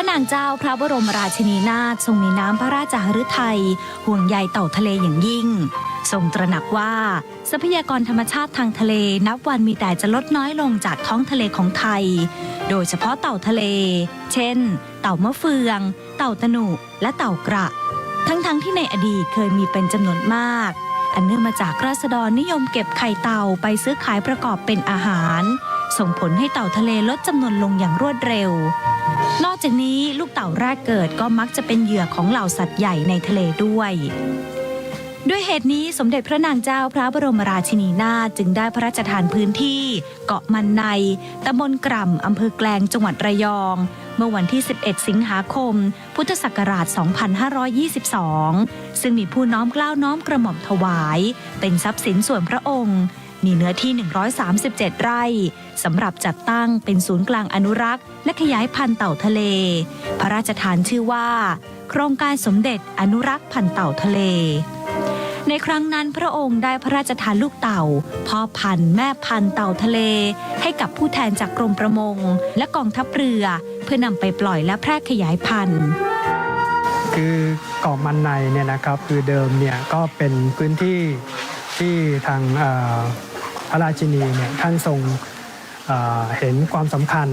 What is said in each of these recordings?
ระนางเจ้าพระบรมราชินีนาถทรงมีน้ำพระราชหฤทัยห่วงใยเต่าทะเลอย่างยิ่ง ทรงตระหนักว่า ทรัพยากรธรรมชาติทางทะเลนับวันมีแต่จะลดน้อยลงจากท้องทะเลของไทย โดยเฉพาะเต่าทะเล เช่น เต่ามะเฟือง เต่าตะหนุและเต่ากระ ทั้งๆที่ในอดีตเคยมีเป็นจำนวนมากอันเนื่องมาจากราษฎรนิยมเก็บไข่เต่าไปซื้อขายประกอบเป็นอาหาร ส่งผลให้เต่าทะเลลดจำนวนลงอย่างรวดเร็ว นอกจากนี้ลูกเต่าแรกเกิดก็มักจะเป็นเหยื่อของเหล่าสัตว์ใหญ่ในทะเลด้วย ด้วยเหตุนี้สมเด็จพระนางเจ้าพระบรมราชินีนาถจึงได้พระราชทานพื้นที่ เกาะมันในตำบลกร่ำอำเภอแกลงจังหวัดระยอง เมื่อวันที่ 11 สิงหาคม พุทธศักราช 2522 ซึ่งมีผู้น้อมเกล้าวน้อมกระหม่อมถวาย เป็นทรัพย์สินส่วนพระองค์ มีเนื้อที่ 137 ไร่สำหรับจัดตั้งเป็นศูนย์กลางอนุรักษ์ และขยายพันธุ์เต่าทะเล พระราชทานชื่อว่า โครงการสมเด็จอนุรักษ์พันธุ์เต่าทะเล ในครั้งนั้นพระองค์ได้พระราชทานลูกเต่า พ่อพันธุ์แม่พันธุ์เต่าทะเล ให้กับผู้แทนจากกรมประมง และกองทัพเรือ เพื่อนำไปปล่อยและแพร่ขยายพันธุ์คือเกาะมันในเนี่ยนะครับคือเดิมเนี่ยก็เป็นพื้นที่ที่ทาง พระราชินีเนี่ยท่านทรงเห็นความสำคัญ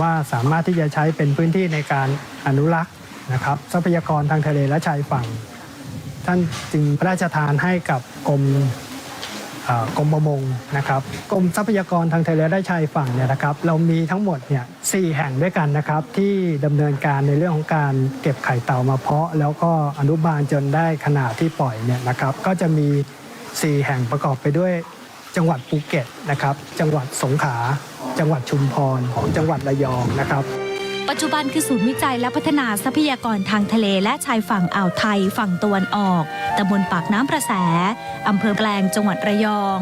ว่าสามารถที่จะใช้เป็นพื้นที่ในการอนุรักษ์นะครับทรัพยากรทางทะเลและชายฝั่ง ท่านจึงพระราชทานให้กับกรมกรมประมงนะครับกรมทรัพยากรทางทะเลและชายฝั่งเนี่ยนะครับ เรามีทั้งหมดเนี่ยสี่แห่งด้วยกันนะครับ ที่ดำเนินการในเรื่องของการเก็บไข่เต่ามาเพาะ แล้วก็อนุบาลจนได้ขนาดที่ปล่อยเนี่ยนะครับ ก็จะมีสี่แห่งประกอบไปด้วย จังหวัดภูเก็ตนะครับ จังหวัดสงขลาจังหวัดชุมพรของจังหวัดระยองนะครับ ปัจจุบันคือศูนย์วิจัยและพัฒนาทรัพยากรทางทะเลและชายฝั่งอ่าวไทยฝั่งตะวันออกตำบลปากน้ำประแสอำเภอแกลงจังหวัดระยอง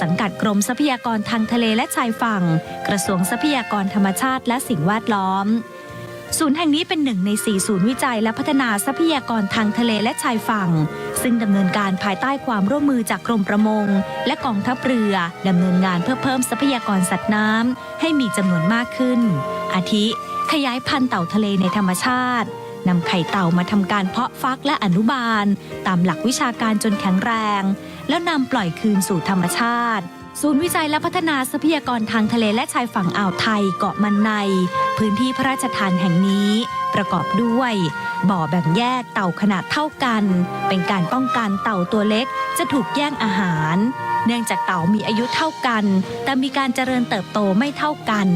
สังกัดกรมทรัพยากรทางทะเลและชายฝั่ง กระทรวงทรัพยากรธรรมชาติและสิ่งแวดล้อม ศูนย์แห่งนี้เป็นหนึ่งในสี่ศูนย์วิจัยและพัฒนาทรัพยากรทางทะเลและชายฝั่ง ซึ่งดำเนินการภายใต้ความร่วมมือจากกรมประมง และกองทัพเรือดำเนินงานเพื่อเพิ่มทรัพยากรสัตว์น้ำให้มีจำนวนมากขึ้น อาทิ ขยายพันธุ์เต่าทะเลในธรรมชาตินำไข่เต่ามาทำการเพาะฟักและอนุบาล ตามหลักวิชาการจนแข็งแรง แล้วนำปล่อยคืนสู่ธรรมชาติ ศูนย์วิจัยและพัฒนาทรัพยากรทางทะเลและชายฝั่งอ่าวไทยเกาะมันใน พื้นที่พระราชทานแห่งนี้ ประกอบด้วย บ่อแบ่งแยกเต่าขนาดเท่ากัน เป็นการป้องกันเต่าตัวเล็กจะถูกแย่งอาหาร เนื่องจากเต่ามีอายุเท่ากัน แต่มีการเจริญเติบโตไม่เท่ากัน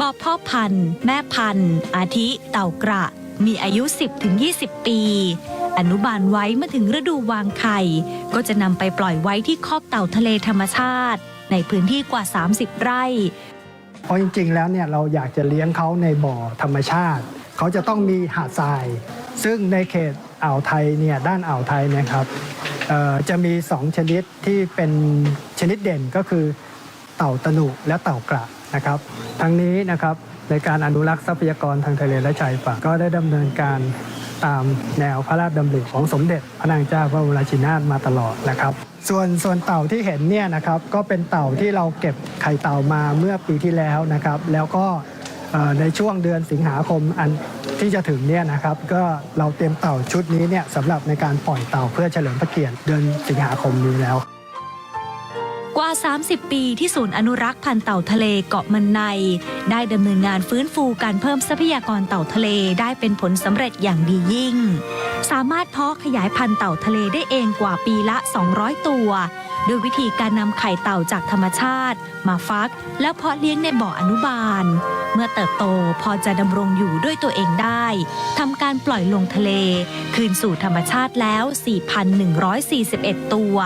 บ่อพ่อพันธุ์ แม่พันธุ์ อาทิ เต่ากระ มีอายุ 10-20 ปี อนุบาลไว้เมื่อถึงฤดูวางไข่ ก็จะนำไปปล่อยไว้ที่คอกเต่าทะเลธรรมชาติ ในพื้นที่กว่า 30 ไร่ เพราะจริงๆ แล้วเนี่ยเราอยากจะเลี้ยงเขาในบ่อธรรมชาติ เขาจะต้องมีหาดทราย ซึ่งในเขตอ่าวไทยเนี่ยด้านอ่าวไทยนะครับจะมี 2 ชนิดที่เป็นชนิดเด่นก็คือเต่าตะนุและเต่ากระนะครับ ทั้งนี้นะครับ ในการอนุรักษ์ทรัพยากรทางทะเลและชายฝั่งก็ได้ดำเนินการตามแนวพระราชดำริของสมเด็จพระนางเจ้าพระบรมราชินีนาถมาตลอดนะครับ ส่วนส่วนเต่าที่เห็นเนี่ยนะครับก็เป็นเต่าที่เราเก็บไข่เต่ามาเมื่อปีที่แล้วนะครับ แล้วก็ในช่วงเดือนสิงหาคมอันที่จะถึงเนี่ยนะครับ ก็เราเตรียมเต่าชุดนี้เนี่ยสำหรับในการปล่อยเต่าเพื่อเฉลิมพระเกียรติเดือนสิงหาคมนี้แล้ว กว่า 30 ปีที่ศูนย์อนุรักษ์พันธุ์เต่าทะเลเกาะมันใน ได้ดำเนินงานฟื้นฟูการเพิ่มทรัพยากรเต่าทะเลได้เป็นผลสำเร็จอย่างดียิ่ง สามารถเพาะขยายพันธุ์เต่าทะเลได้เองกว่าปีละ 200 ตัว โดยวิธีการนำไข่เต่าจากธรรมชาติ มาฟัก แล้วเพาะเลี้ยงในบ่ออนุบาล เมื่อเติบโตพอจะดำรงอยู่ด้วยตัวเองได้ทำการปล่อยลงทะเล คืนสู่ธรรมชาติแล้ว 4,141 ตัว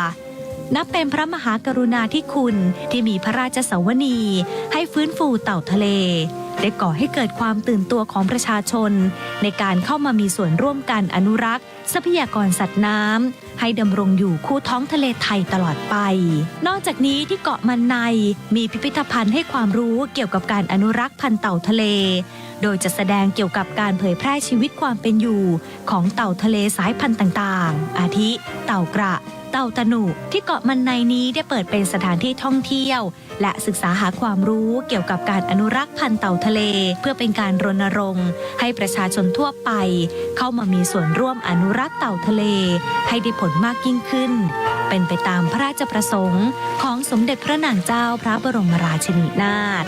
นับเป็นพระมหากรุณาธิคุณที่มีพระราชสวนีให้ฟื้นฟูเต่าทะเล ได้ก่อให้เกิดความตื่นตัวของประชาชน ในการเข้ามามีส่วนร่วมกันอนุรักษ์ ทรัพยากรสัตว์น้ำให้ดำรงอยู่คู่ท้องทะเลไทยตลอดไป นอกจากนี้ที่เกาะมันในมีพิพิธภัณฑ์ให้ความรู้เกี่ยวกับการอนุรักษ์พันธุ์เต่าทะเล โดยจะแสดงเกี่ยวกับการเผยแพร่ชีวิตความเป็นอยู่ ของเต่าทะเลสายพันธุ์ต่างๆ อาทิ เต่ากระ เต่าตะหนุที่เกาะมันในนี้ได้เปิดเป็นสถานที่ท่องเที่ยว และศึกษาหาความรู้เกี่ยวกับการอนุรักษ์พันธุ์เต่าทะเล เพื่อเป็นการรณรงค์ ให้ประชาชนทั่วไป เข้ามามีส่วนร่วมอนุรักษ์เต่าทะเล ให้ได้ผลมากยิ่งขึ้น เป็นไปตามพระราชประสงค์ ของสมเด็จพระนางเจ้าพระบรมราชินีนาถ